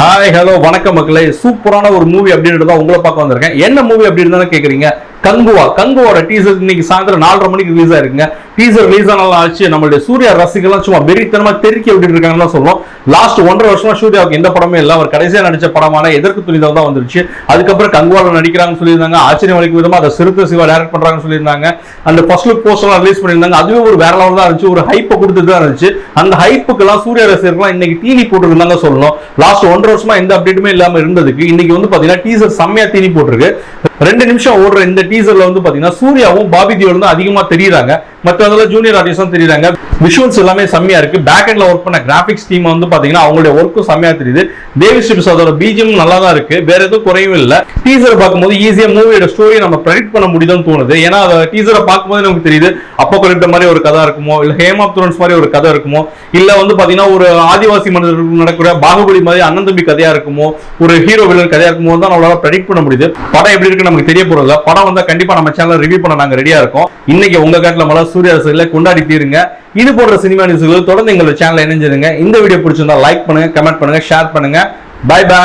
Hi hello வணக்கம் மக்களே. சூப்பரான ஒரு மூவி அப்படின்றத உங்களை பார்க்க வந்திருக்கேன். என்ன மூவி அப்படின்னு தானே கேட்குறீங்க கங்குவா. கங்குவோட டீசர் இன்னைக்கு சாயந்தரம் நாலரை மணிக்கு ரிலீஸ் ஆயிருக்குங்க. டீசர் ரிலீஸ் ஆனாலும் ஆச்சு நம்மளுடைய சூர்யா ரசிகர்லாம் சும்மா வெறித்தனமா தெருக்கி விட்டுட்டு இருக்காங்கன்னு சொல்லுவோம் லாஸ்ட் ஒன்றரை வருஷமா சூர்யாவுக்கு எந்த படமே இல்லை. அவர் கடைசியா நடிச்ச படமான எதற்கு துணிதல் தான் வந்துருச்சு. அதுக்கப்புறம் கங்குவால நடிக்கிறாங்கன்னு சொல்லியிருந்தாங்க. ஆச்சரியம் அளிக்கும் விதமா அதை சிறுத்தை சிவா டேரக்ட் பண்றாங்கன்னு சொல்லியிருந்தாங்க. அந்த ஃபர்ஸ்ட் லுக் போஸ்டர்லாம் ரிலீஸ் பண்ணியிருந்தாங்க. அதுவே ஒரு வேற லெவல் தான் இருந்துச்சு. ஒரு ஹைப்பை கொடுத்துட்டு தான் இருந்துச்சு. அந்த ஹைப்புக்கெல்லாம் சூர்யா ரசிகர்லாம் இன்னைக்கு தீனி போட்டுருந்தாங்க சொல்லணும். லாஸ்ட் ஒன்றரை வருஷமா எந்த அப்டேட்டுமே இல்லாம இருந்ததுக்கு இன்னைக்கு வந்து பாத்தீங்கன்னா டீசர் செம்மையா தீனி போட்டிருக்கு. ரெண்டு நிமிஷம் ஓடுற இந்த டீசர்ல வந்து பாத்தீங்கன்னா சூர்யாவும் பாபி தியோலும் தான் அதிகமா தெரியுறாங்க. மற்றவங்க ஜூனியர் ஆர்டிஸ்டும் தெரியுறாங்க. விஷுவல்ஸ் எல்லாமே செம்மையா இருக்கு. பேக் எண்ட்ல ஒர்க் பண்ண கிராபிக்ஸ் டீம் வந்து பாத்தீங்கன்னா அவங்களுடைய ஒர்க்கும் செம்மையா தெரியுது. தேவி ஸ்ரீ பிரசாதோட பிஜிஎம் நல்லா தான் இருக்கு. வேற எதுவும் குறையும் இல்ல. டீசர் பார்க்கும்போது ஈஸியா மூவியோட ஸ்டோரியை நம்ம ப்ரெடிக்ட் பண்ண முடியுதுன்னு தோணுது. ஏன்னா அதை டீசரை பார்க்கும்போது நமக்கு தெரியுது. அப்போ குறிப்பிட்ட மாதிரி ஒரு கதை இருக்குமோ இல்ல ஹேம் ஆஃப் த்ரோன்ஸ் மாதிரி ஒரு கதை இருக்குமோ இல்ல வந்து பாத்தீங்கன்னா ஒரு ஆதிவாசி மனிதர்களுக்கு நடக்கிற பாகுபலி மாதிரி அண்ணன் தம்பி கதையா இருக்குமோ ஒரு ஹீரோ வில்லன் கதையா இருக்குமோ தான் நம்மளால ப்ரெடிக்ட் பண்ண முடியுது. படம் எப்படி இருக்கு நமக்கு தெரிய போறதில்ல. படம் வந்தா கண்டிப்பா நம்ம சேனல் ரிவ்யூ பண்ண நாங்க ரெடியா இருக்கோம். இன்னைக்கு உங்க காட்டுல மழை சூரிய ரசிகர்ல கொண்டாடி தீருங்க. இது போன்ற சினிமா நியூஸ்கள் தொடர்ந்து எங்களோட சேனல் இணைஞ்சிருங்க. இந்த வீடியோ பிடிச்சிருந்தா லைக் பண்ணுங்க கமெண்ட் பண்ணுங்க ஷேர் பண்ணுங்க. Bye bye